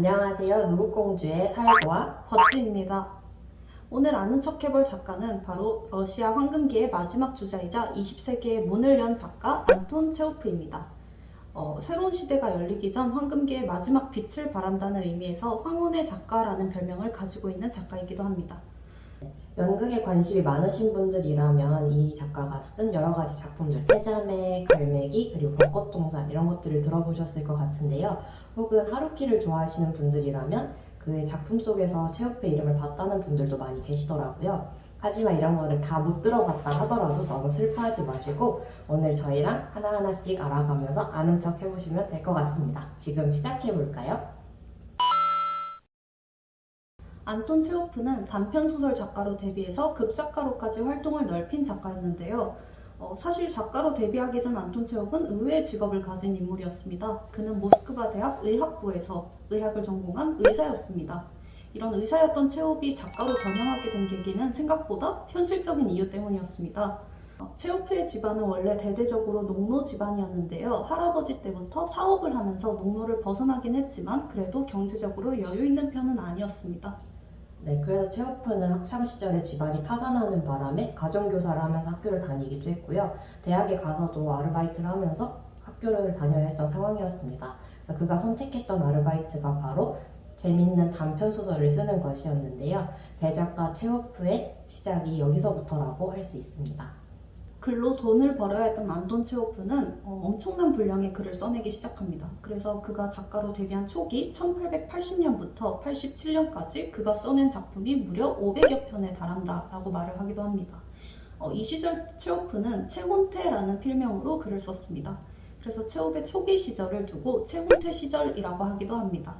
안녕하세요. 누구공주의 살과 버츠입니다. 오늘 아는 척 해볼 작가는 바로 러시아 황금기의 마지막 주자이자 20세기의 문을 연 작가 안톤 체오프입니다. 어, 새로운 시대가 열리기 전 황금기의 마지막 빛을 발한다는 의미에서 황혼의 작가라는 별명을 가지고 있는 작가이기도 합니다. 연극에 관심이 많으신 분들이라면 이 작가가 쓴 여러 가지 작품들 세자매, 갈매기, 그리고 벚꽃동산 이런 것들을 들어보셨을 것 같은데요. 혹은 하루키를 좋아하시는 분들이라면 그의 작품 속에서 체오프의 이름을 봤다는 분들도 많이 계시더라고요. 하지만 이런 거를 다 못 들어봤다 하더라도 너무 슬퍼하지 마시고 오늘 저희랑 하나하나씩 알아가면서 아는 척 해보시면 될 것 같습니다. 지금 시작해볼까요? 안톤 체오프는 단편 소설 작가로 데뷔해서 극작가로까지 활동을 넓힌 작가였는데요. 어, 사실 작가로 데뷔하기 전 안톤 체오프는 의외의 직업을 가진 인물이었습니다. 그는 모스크바 대학 의학부에서 의학을 전공한 의사였습니다. 이런 의사였던 체오프이 작가로 전향하게 된 계기는 생각보다 현실적인 이유 때문이었습니다. 어, 체오프의 집안은 원래 대대적으로 농노 집안이었는데요. 할아버지 때부터 사업을 하면서 농노를 벗어나긴 했지만 그래도 경제적으로 여유 있는 편은 아니었습니다. 네, 그래서 체오프는 학창 시절에 집안이 파산하는 바람에 가정교사를 하면서 학교를 다니기도 했고요. 대학에 가서도 아르바이트를 하면서 학교를 다녀야 했던 상황이었습니다. 그래서 그가 선택했던 아르바이트가 바로 재밌는 단편 소설을 쓰는 것이었는데요. 대작가 체오프의 시작이 여기서부터라고 할 수 있습니다. 글로 돈을 벌어야 했던 안톤 체오프는 어, 엄청난 분량의 글을 써내기 시작합니다. 그래서 그가 작가로 데뷔한 초기 1880년부터 87년까지 그가 써낸 작품이 무려 500여 편에 달한다라고 말을 하기도 합니다. 어, 이 시절 체오프는 체혼태라는 필명으로 글을 썼습니다. 그래서 체오프의 초기 시절을 두고 체혼태 시절이라고 하기도 합니다.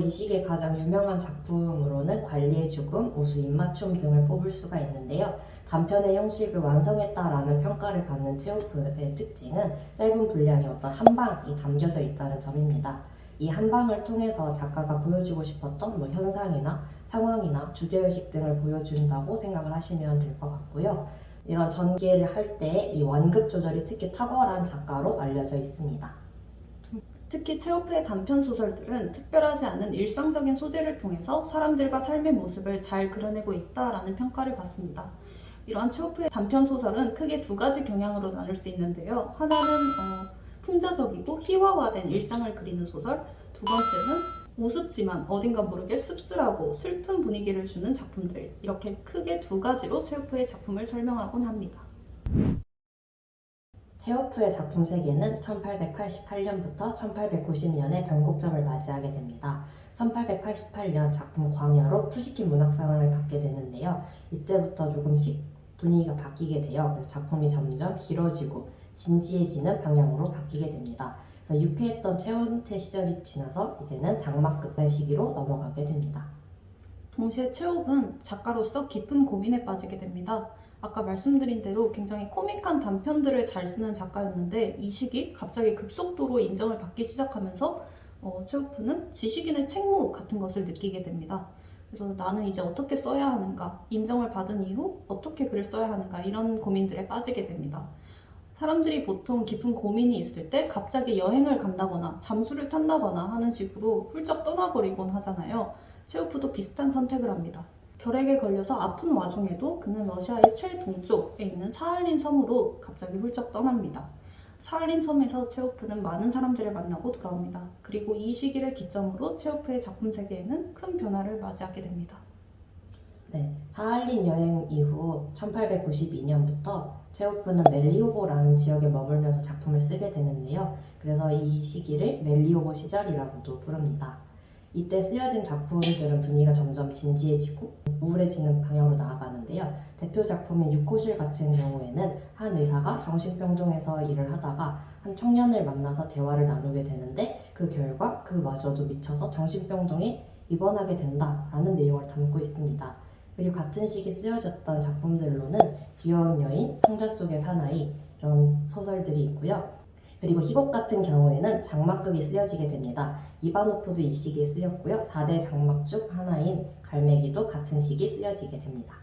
이 시기에 가장 유명한 작품으로는 관리의 죽음, 우수 입맞춤 등을 뽑을 수가 있는데요. 단편의 형식을 완성했다라는 평가를 받는 체오프의 특징은 짧은 분량의 어떤 한 방이 담겨져 있다는 점입니다. 이 한 방을 통해서 작가가 보여주고 싶었던 뭐 현상이나 상황이나 주제의식 등을 보여준다고 생각을 하시면 될 것 같고요. 이런 전개를 할 때 이 완급 조절이 특히 탁월한 작가로 알려져 있습니다. 특히 체오프의 단편 소설들은 특별하지 않은 일상적인 소재를 통해서 사람들과 삶의 모습을 잘 그려내고 있다라는 평가를 받습니다. 이러한 체오프의 단편 소설은 크게 두 가지 경향으로 나눌 수 있는데요. 하나는 어, 풍자적이고 희화화된 일상을 그리는 소설, 두 번째는 우습지만 어딘가 모르게 씁쓸하고 슬픈 분위기를 주는 작품들. 이렇게 크게 두 가지로 체오프의 작품을 설명하곤 합니다. 체오프의 작품 세계는 1888년부터 1890년에 변곡점을 맞이하게 됩니다. 1888년 작품 광야로 푸시킨 문학상을 받게 되는데요. 이때부터 조금씩 분위기가 바뀌게 돼요. 그래서 작품이 점점 길어지고 진지해지는 방향으로 바뀌게 됩니다. 유쾌했던 체온태 시절이 지나서 이제는 장막급의 시기로 넘어가게 됩니다. 동시에 체홉은 작가로서 깊은 고민에 빠지게 됩니다. 아까 말씀드린 대로 굉장히 코믹한 단편들을 잘 쓰는 작가였는데 이 시기 갑자기 급속도로 인정을 받기 시작하면서 어, 체오프는 지식인의 책무 같은 것을 느끼게 됩니다. 그래서 나는 이제 어떻게 써야 하는가, 인정을 받은 이후 어떻게 글을 써야 하는가 이런 고민들에 빠지게 됩니다. 사람들이 보통 깊은 고민이 있을 때 갑자기 여행을 간다거나 잠수를 탄다거나 하는 식으로 훌쩍 떠나버리곤 하잖아요. 체오프도 비슷한 선택을 합니다. 결핵에 걸려서 아픈 와중에도 그는 러시아의 최동쪽에 있는 사할린 섬으로 갑자기 훌쩍 떠납니다. 사할린 섬에서 체오프는 많은 사람들을 만나고 돌아옵니다. 그리고 이 시기를 기점으로 체오프의 작품 세계에는 큰 변화를 맞이하게 됩니다. 네, 사할린 여행 이후 1892년부터 체오프는 멜리오보라는 지역에 머물면서 작품을 쓰게 되는데요. 그래서 이 시기를 멜리오보 시절이라고도 부릅니다. 이때 쓰여진 작품들은 분위기가 점점 진지해지고 우울해지는 방향으로 나아가는데요. 대표 작품인 육호실 같은 경우에는 한 의사가 정신병동에서 일을 하다가 한 청년을 만나서 대화를 나누게 되는데 그 결과 그마저도 미쳐서 정신병동에 입원하게 된다라는 내용을 담고 있습니다. 그리고 같은 시기 쓰여졌던 작품들로는 귀여운 여인, 상자 속의 사나이 이런 소설들이 있고요. 그리고 희곡 같은 경우에는 장막극이 쓰여지게 됩니다. 이바노프도 이 시기에 쓰였고요. 4대 장막 중 하나인 갈매기도 같은 시기 쓰여지게 됩니다.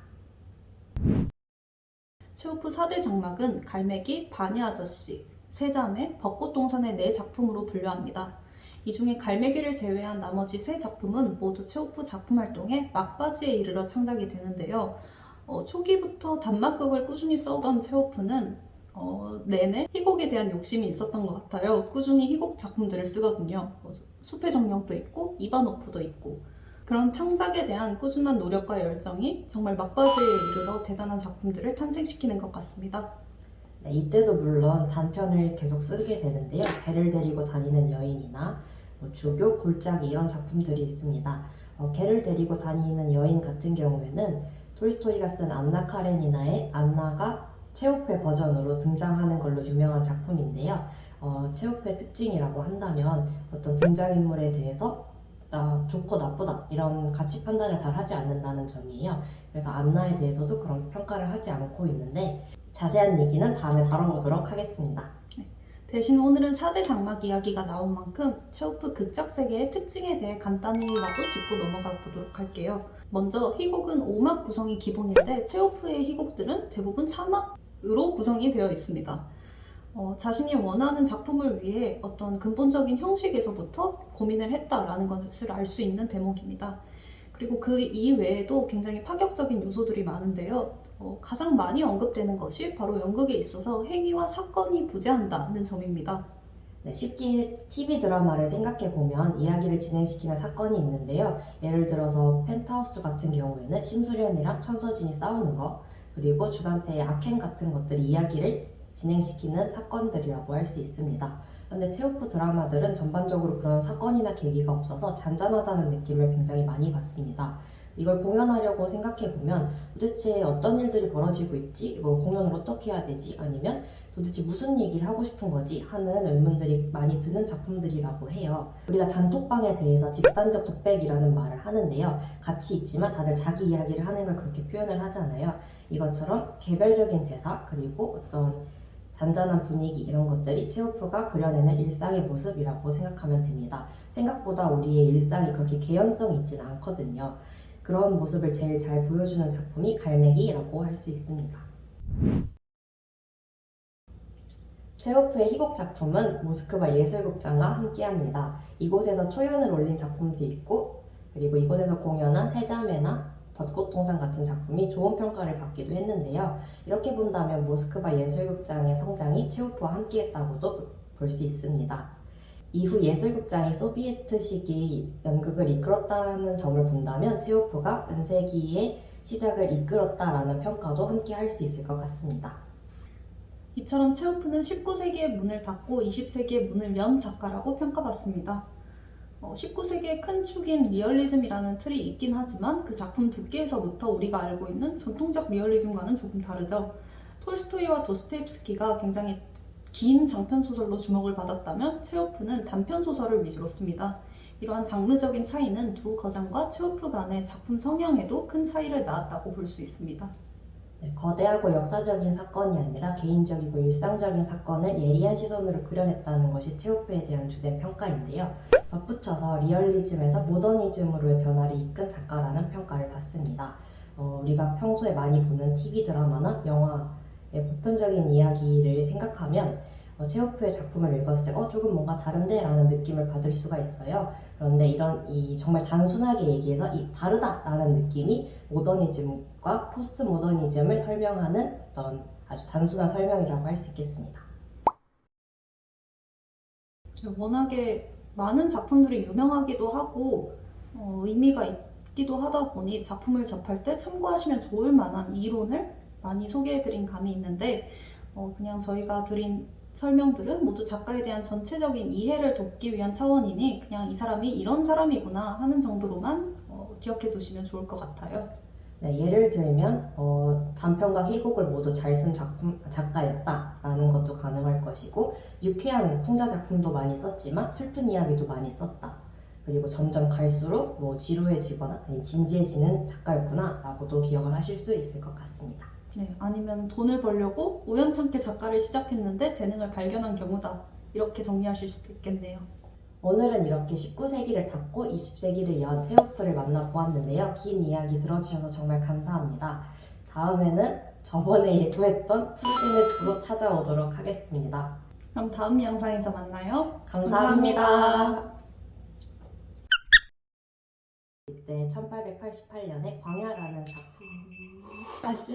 체오프 4대 장막은 갈매기, 바니 아저씨, 세자매, 벚꽃동산의 네 작품으로 분류합니다. 이 중에 갈매기를 제외한 나머지 세 작품은 모두 체오프 작품 활동의 막바지에 이르러 창작이 되는데요. 어, 초기부터 단막극을 꾸준히 써오던 체오프는 어, 내내 희곡에 대한 욕심이 있었던 것 같아요. 꾸준히 희곡 작품들을 쓰거든요. 뭐, 숲의 정령도 있고 이바노프도 있고 그런 창작에 대한 꾸준한 노력과 열정이 정말 막바지에 이르러 대단한 작품들을 탄생시키는 것 같습니다. 네, 이때도 물론 단편을 계속 쓰게 되는데요. 개를 데리고 다니는 여인이나 뭐 주교, 골짜기 이런 작품들이 있습니다. 어, 개를 데리고 다니는 여인 같은 경우에는 톨스토이가 쓴 안나 카레니나의 안나가 체오페 버전으로 등장하는 걸로 유명한 작품인데요. 어, 체오페의 특징이라고 한다면 어떤 등장인물에 대해서 나 좋고 나쁘다 이런 가치 판단을 잘 하지 않는다는 점이에요. 그래서 안나에 대해서도 그런 평가를 하지 않고 있는데 자세한 얘기는 다음에 다뤄보도록 하겠습니다. 대신 오늘은 4대 장막 이야기가 나온 만큼 체오프 극작 세계의 특징에 대해 간단히라도 짚고 넘어가 보도록 할게요. 먼저 희곡은 5막 구성이 기본인데 체오프의 희곡들은 대부분 4막 으로 구성이 되어 있습니다. 어, 자신이 원하는 작품을 위해 어떤 근본적인 형식에서부터 고민을 했다라는 것을 알 수 있는 대목입니다. 그리고 그 이외에도 굉장히 파격적인 요소들이 많은데요. 어, 가장 많이 언급되는 것이 바로 연극에 있어서 행위와 사건이 부재한다는 점입니다. 네, 쉽게 TV 드라마를 생각해 보면 이야기를 진행시키는 사건이 있는데요. 예를 들어서 펜트하우스 같은 경우에는 심수련이랑 천서진이 싸우는 거, 그리고 주단태의 악행 같은 것들이 이야기를 진행시키는 사건들이라고 할 수 있습니다. 그런데 체오프 드라마들은 전반적으로 그런 사건이나 계기가 없어서 잔잔하다는 느낌을 굉장히 많이 받습니다. 이걸 공연하려고 생각해 보면 도대체 어떤 일들이 벌어지고 있지? 이걸 공연을 어떻게 해야 되지? 아니면 도대체 무슨 얘기를 하고 싶은 거지? 하는 의문들이 많이 드는 작품들이라고 해요. 우리가 단톡방에 대해서 집단적 독백이라는 말을 하는데요. 같이 있지만 다들 자기 이야기를 하는 걸 그렇게 표현을 하잖아요. 이것처럼 개별적인 대사 그리고 어떤 잔잔한 분위기 이런 것들이 체오프가 그려내는 일상의 모습이라고 생각하면 됩니다. 생각보다 우리의 일상이 그렇게 개연성이 있진 않거든요. 그런 모습을 제일 잘 보여주는 작품이 갈매기라고 할 수 있습니다. 체오프의 희곡 작품은 모스크바 예술극장과 함께합니다. 이곳에서 초연을 올린 작품도 있고 그리고 이곳에서 공연한 세자매나 벚꽃동산 같은 작품이 좋은 평가를 받기도 했는데요. 이렇게 본다면 모스크바 예술극장의 성장이 체오프와 함께했다고도 볼 수 있습니다. 이후 예술극장이 소비에트 시기 연극을 이끌었다는 점을 본다면 체오프가 은세기의 시작을 이끌었다라는 평가도 함께 할 수 있을 것 같습니다. 이처럼 체오프는 19세기의 문을 닫고 20세기의 문을 연 작가라고 평가받습니다. 어, 19세기의 큰 축인 리얼리즘이라는 틀이 있긴 하지만 그 작품 두께에서부터 우리가 알고 있는 전통적 리얼리즘과는 조금 다르죠. 톨스토이와 도스토옙스키가 굉장히 긴 장편 소설로 주목을 받았다면 체오프는 단편 소설을 위주로 씁니다. 이러한 장르적인 차이는 두 거장과 체오프 간의 작품 성향에도 큰 차이를 낳았다고 볼 수 있습니다. 네, 거대하고 역사적인 사건이 아니라 개인적이고 일상적인 사건을 예리한 시선으로 그려냈다는 것이 체오프에 대한 주된 평가인데요. 덧붙여서 리얼리즘에서 모더니즘으로의 변화를 이끈 작가라는 평가를 받습니다. 어, 우리가 평소에 많이 보는 TV 드라마나 영화의 보편적인 이야기를 생각하면 어, 체오프의 작품을 읽었을 때 어, 조금 뭔가 다른데? 라는 느낌을 받을 수가 있어요. 그런데 이런 이 정말 단순하게 얘기해서 이 다르다라는 느낌이 모더니즘과 포스트 모더니즘을 설명하는 어떤 아주 단순한 설명이라고 할 수 있겠습니다. 워낙에 많은 작품들이 유명하기도 하고 어, 의미가 있기도 하다 보니 작품을 접할 때 참고하시면 좋을 만한 이론을 많이 소개해드린 감이 있는데 어, 그냥 저희가 드린 설명들은 모두 작가에 대한 전체적인 이해를 돕기 위한 차원이니 그냥 이 사람이 이런 사람이구나 하는 정도로만 어, 기억해 두시면 좋을 것 같아요. 네, 예를 들면 어, 단편과 희곡을 모두 잘 쓴 작품 작가였다라는 것도 가능할 것이고 유쾌한 풍자 작품도 많이 썼지만 슬픈 이야기도 많이 썼다. 그리고 점점 갈수록 뭐 지루해지거나 아니면 진지해지는 작가였구나라고도 기억을 하실 수 있을 것 같습니다. 네, 아니면 돈을 벌려고 우연찮게 작가를 시작했는데 재능을 발견한 경우다. 이렇게 정리하실 수도 있겠네요. 오늘은 이렇게 19세기를 닫고 20세기를 연 체오프를 만나보았는데요. 긴 이야기 들어주셔서 정말 감사합니다. 다음에는 저번에 예고했던 술진을 주로 찾아오도록 하겠습니다. 그럼 다음 영상에서 만나요. 감사합니다. 감사합니다. 이때 1888년에 광야라는 작품 다시